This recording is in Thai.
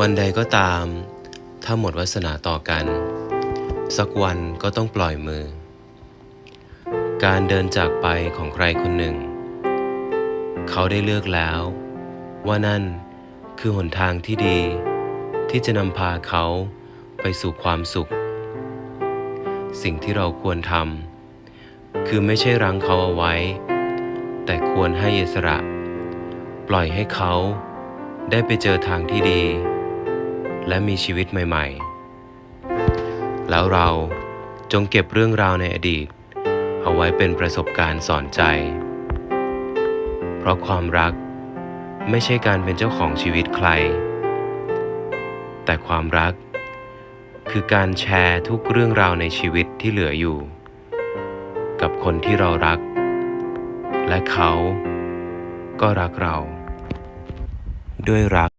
วันใดก็ตาม ถ้าหมดวาสนาต่อกัน สักวันก็ต้องปล่อยมือ การเดินจากไปของใครคนหนึ่ง เขาได้เลือกแล้ว ว่านั่นคือหนทางที่ดี ที่จะนำพาเขาไปสู่ความสุข สิ่งที่เราควรทำคือไม่ใช่รั้งเขาเอาไว้ แต่ควรให้อิสระ ปล่อยให้เขาได้ไปเจอทางที่ดี และมีชีวิตใหม่ ๆ แล้วเราจงเก็บเรื่องราวในอดีต เอาไว้เป็นประสบการณ์สอนใจ เพราะความรักไม่ใช่การเป็นเจ้าของชีวิตใคร แต่ความรักคือการแชร์ทุกเรื่องราวในชีวิตที่เหลืออยู่ กับคนที่เรารัก และเขาก็รักเรา ด้วยรัก